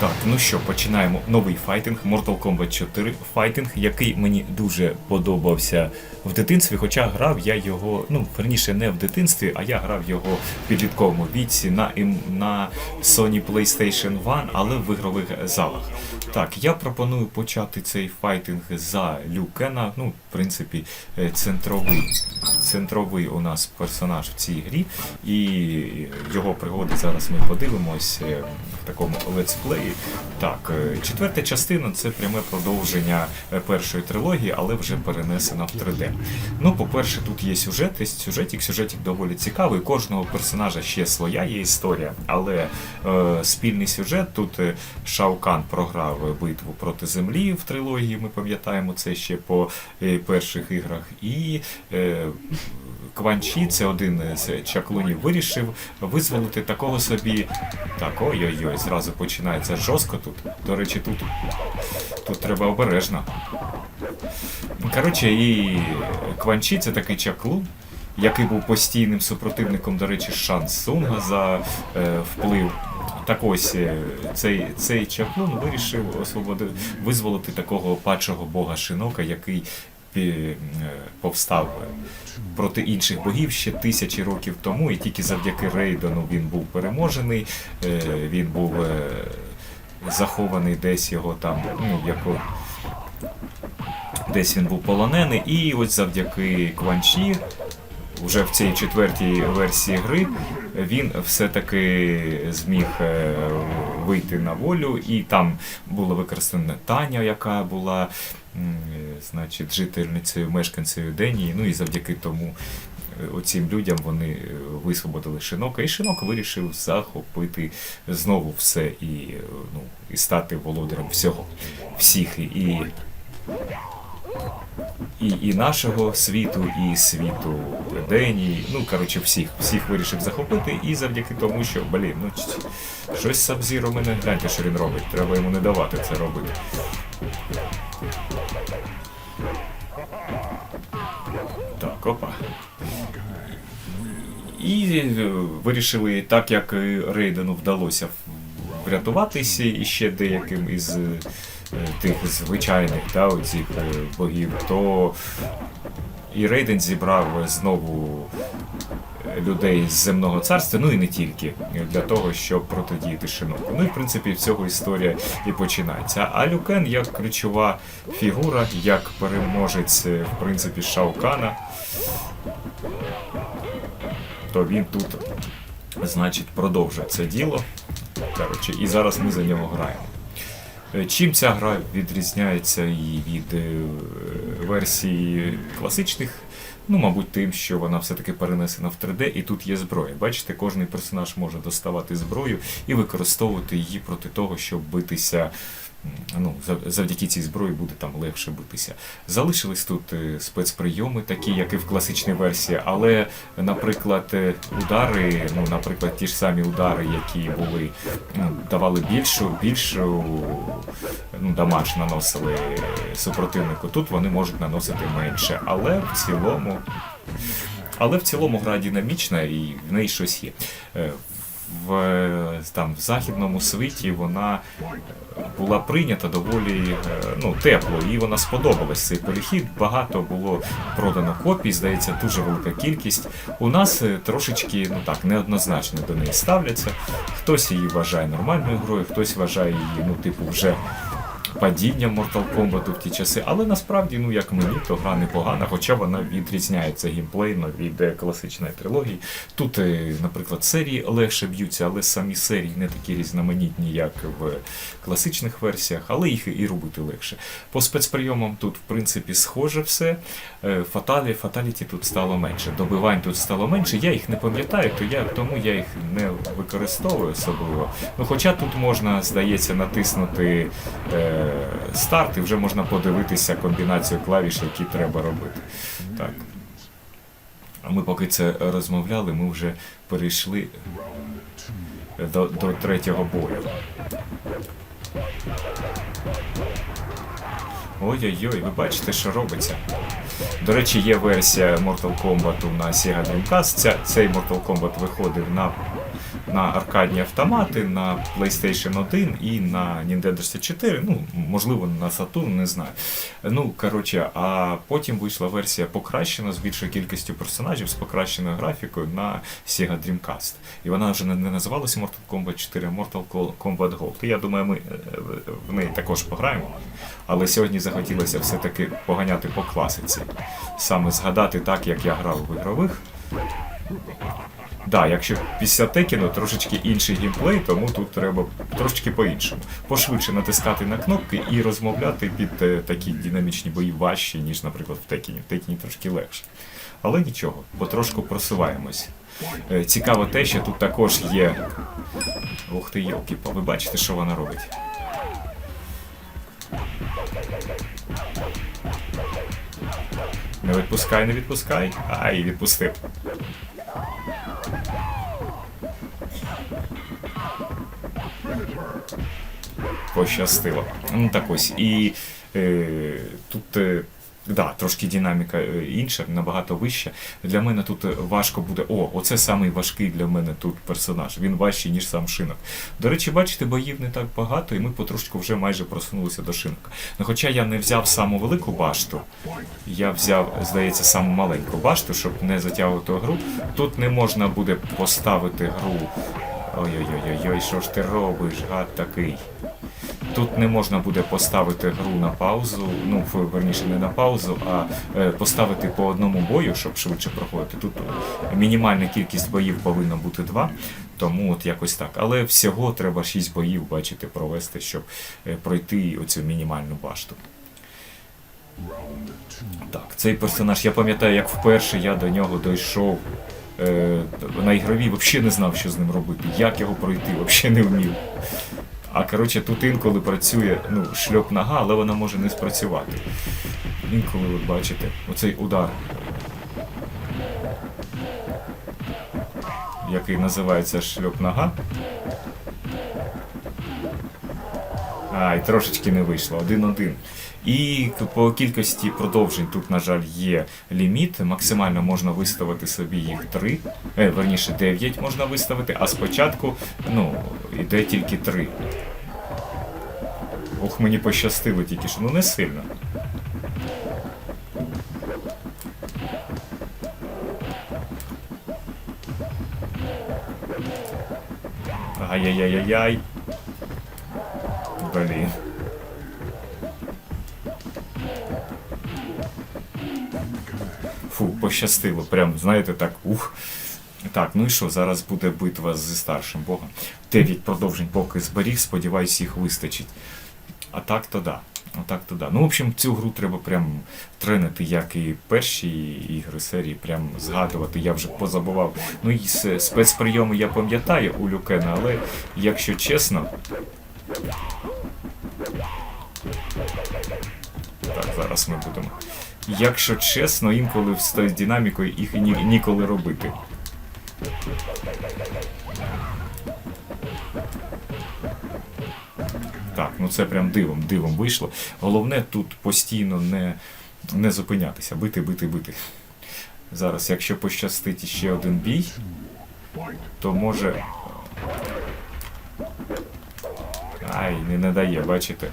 Так, ну що, починаємо новий файтинг Mortal Kombat 4 файтинг, який мені дуже подобався в дитинстві, хоча грав я його, ну, верніше, не в дитинстві, а я грав його в підлітковому віці на, на Sony PlayStation 1, але в ігрових залах. Так, я пропоную почати цей файтинг за Люкена. Ну, в принципі, е, центровий, центровий у нас персонаж в цій грі, і його пригоди зараз ми подивимось е, в такому летсплеї. Так, е, четверта частина це пряме продовження е, першої трилогії, але вже перенесена в 3D. Ну, по-перше, тут є сюжет, і сюжетик, сюжетик доволі цікавий. Кожного персонажа ще своя є історія, але е, спільний сюжет тут е, Шаукан програв битву проти землі в трилогії. Ми пам'ятаємо це ще по е, перших іграх. І е, Кванчі, це один з чаклунів, вирішив визволити такого собі. Так, ой-ой-ой, зразу починається жорстко тут. До речі, тут, тут треба обережно. Коротше, і Кванчі це такий чаклун, який був постійним супротивником, до речі, Шан Сунга за е, вплив. Так ось е, цей, цей чаклун вирішив освободи, визволити такого падшого бога Шинока, який е, повстав проти інших богів ще тисячі років тому, і тільки завдяки Рейдону він був переможений, е, він був е, захований десь його там, ну, яко, десь він був полонений, і ось завдяки Кванчі, вже в цій четвертій версії гри, він все-таки зміг е, вийти на волю, і там була використана Таня, яка була значить, жительницею, мешканцею Денії. Ну і завдяки тому е, оцім людям вони е, висвободили Шинока, і Шинок вирішив захопити знову все і, ну, і стати володарем всього, всіх. І, і, і нашого світу, і світу Денії. Ну, коротше, всіх, всіх вирішив захопити, і завдяки тому, що, блін, ну щось Сабзіро мене гляньте, що він робить. Треба йому не давати це робити. Так, опа. І е, вирішили, так як е, Рейдену вдалося врятуватися і ще деяким із е, тих звичайних та, оцих е, богів, то і Рейден зібрав знову е, людей з земного царства, ну і не тільки для того, щоб протидіяти Шиноку. Ну і в принципі з цього історія і починається. А Люкен як ключова фігура, як переможець е, в принципі Шаукана, то він тут, значить, продовжує це діло. Коротше, і зараз ми за нього граємо. Е, Чим ця гра відрізняється і від е, версії класичних? Ну, мабуть, тим, що вона все-таки перенесена в 3D, і тут є зброя. Бачите, кожний персонаж може доставати зброю і використовувати її проти того, щоб битися. Ну, завдяки цій зброї буде там легше битися. Залишились тут е, спецприйоми, такі, як і в класичній версії, але, наприклад, е, удари, ну, наприклад, ті ж самі удари, які були, ну, давали більшу, більшу ну, дамаж наносили супротивнику. Тут вони можуть наносити менше, але в цілому. Але в цілому гра динамічна і в неї щось є. В, там, в західному світі вона була прийнята доволі е, ну, тепло, і вона сподобалась цей перехід. Багато було продано копій, здається, дуже велика кількість. У нас е, трошечки ну так неоднозначно до неї ставляться. Хтось її вважає нормальною грою, хтось вважає її, ну, типу, вже падінням Mortal Kombat в ті часи, але насправді, ну як мені, то гра непогана, хоча вона відрізняється геймплейно від класичної трилогії. Тут, е, наприклад, серії легше б'ються, але самі серії не такі різноманітні, як в класичних версіях, але їх і робити легше. По спецприйомам тут, в принципі, схоже все. Е, Фаталі, фаталіті тут стало менше. Добивань тут стало менше. Я їх не пам'ятаю, то я тому я їх не використовую особливо. Ну, хоча тут можна, здається, натиснути е, старт і вже можна подивитися комбінацію клавіш, які треба робити. Так. Ми поки це розмовляли, ми вже перейшли до, до третього бою. Ой-ой-ой, ви бачите, що робиться. До речі, є версія Mortal Kombat на Sega Dreamcast. Ця, цей Mortal Kombat виходив на на аркадні автомати, на PlayStation 1 і на Nintendo 64, ну, можливо, на Saturn, не знаю. Ну, коротше, а потім вийшла версія покращена з більшою кількістю персонажів, з покращеною графікою на Sega Dreamcast. І вона вже не, називалася Mortal Kombat 4, а Mortal Kombat Gold. І я думаю, ми е, в неї також пограємо. Але сьогодні захотілося все-таки поганяти по класиці. Саме згадати так, як я грав в ігрових. Да, якщо після Текіну трошечки інший геймплей, тому тут треба трошечки по-іншому. Пошвидше натискати на кнопки і розмовляти під е, такі динамічні бої важчі, ніж, наприклад, в Текіні. В Текіні трошки легше. Але нічого, потрошку просуваємось. Е, Цікаво те, що тут також є. Ух ти, йолки, ви бачите, що вона робить. Не відпускай, не відпускай. Ай, відпустив. Пощастило. Ну так ось. І е, тут. Е, Да, трошки динаміка е, інша, набагато вища. Для мене тут важко буде. О, оце самий важкий для мене тут персонаж. Він важчий, ніж сам шинок. До речі, бачите, боїв не так багато, і ми потрошку вже майже просунулися до шинка. Ну, хоча я не взяв саму велику башту, я взяв, здається, саму маленьку башту, щоб не затягувати гру. Тут не можна буде поставити гру. Ой-ой-ой, що ж ти робиш, гад такий. Тут не можна буде поставити гру на паузу, ну верніше не на паузу, а е, поставити по одному бою, щоб швидше проходити. Тут мінімальна кількість боїв повинна бути два, тому от якось так. Але всього треба 6 боїв, бачите, провести, щоб е, пройти оцю мінімальну башту. Так, цей персонаж, я пам'ятаю, як вперше я до нього дійшов. Е, на ігровій взагалі не знав, що з ним робити, як його пройти, взагалі не вмів. А коротше, тут інколи працює ну, шльоп нога, але вона може не спрацювати. Інколи ви бачите, оцей удар, який називається шльоп нога. Ай, трошечки не вийшло, один-один. І по кількості продовжень тут, на жаль, є ліміт. Максимально можна виставити собі їх 3, е, верніше 9 можна виставити, а спочатку ну, йде тільки 3. Ох, мені пощастило тільки що, ну не сильно. Ай-яй-яй-яй-яй. Блін. Фу, пощастило. Прям, знаєте, так, ух. Так, ну і що, зараз буде битва зі старшим богом. Дев'ять продовжень поки зберіг, сподіваюсь, їх вистачить. А так то да. А так то да. Ну, в общем, цю гру треба прям тренити, як і перші ігри серії, прям згадувати. Я вже позабував. Ну і спецприйоми я пам'ятаю у Люкена, але якщо чесно. Так, зараз ми будемо. Якщо чесно, інколи з тою динамікою їх і ні, ніколи робити. Ну це прям дивом, дивом вийшло. Головне тут постійно не, не зупинятися, бити, бити, бити. Зараз, якщо пощастить ще один бій, то може. Ай, не надає, бачите.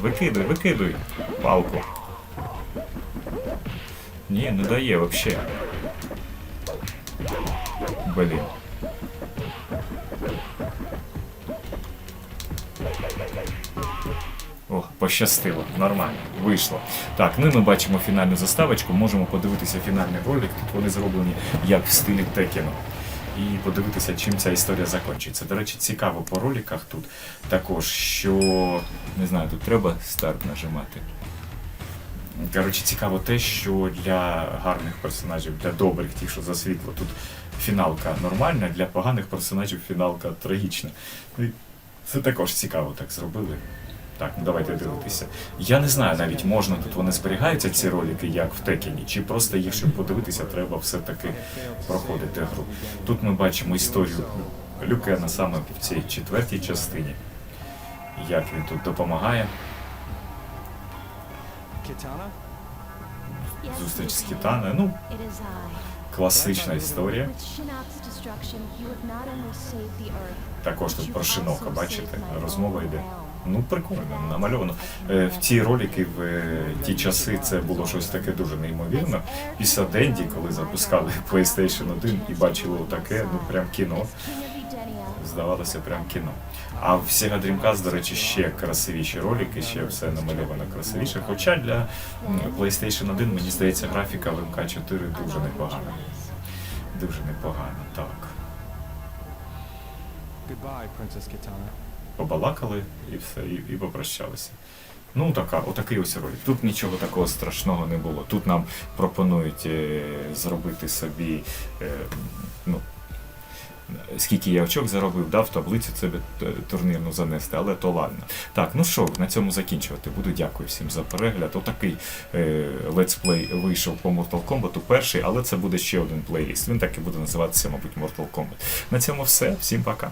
Викидуй, викидуй палку. Ні, не дає вообще. Блін. О, пощастило, нормально, вийшло. Так, ну і ми бачимо фінальну заставочку, можемо подивитися фінальний ролик. Тут вони зроблені як в стилі Текіно. І подивитися, чим ця історія закінчиться. До речі, цікаво по роликах тут також, що не знаю, тут треба старт нажимати. Коротше, цікаво те, що для гарних персонажів, для добрих, тих, що за світло, тут фіналка нормальна, для поганих персонажів фіналка трагічна. Це також цікаво так зробили. Так, ну давайте дивитися. Я не знаю навіть, можна тут вони зберігаються, ці ролики, як в Текені, чи просто їх, щоб подивитися, треба все-таки проходити гру. Тут ми бачимо історію Люкена саме в цій четвертій частині. Як він тут допомагає. Зустріч з Кітаною. Ну, класична історія. Також тут про шинока, бачите, розмова йде. Ну, прикольно, намальовано. Е, В ті ролики, в е, ті часи це було щось таке дуже неймовірно. Після Денді, коли запускали PlayStation 1 і бачили отаке, ну прям кіно. Здавалося, прям кіно. А в Sega Dreamcast, до речі, ще красивіші ролики, ще все намальовано красивіше. Хоча для PlayStation 1, мені здається, графіка в МК4 дуже непогана. Дуже непогана, так. Побалакали і все, і, і попрощалися. Ну, така, отакий ось ролик. Тут нічого такого страшного не було. Тут нам пропонують е, зробити собі, е, ну, скільки я очок заробив, дав таблицю себе т- турнірну занести, але то ладно. Так, ну що, на цьому закінчувати буду. Дякую всім за перегляд. Отакий е, летсплей вийшов по Mortal Kombat, перший, але це буде ще один плейліст. Він так і буде називатися, мабуть, Mortal Kombat. На цьому все. Всім пока.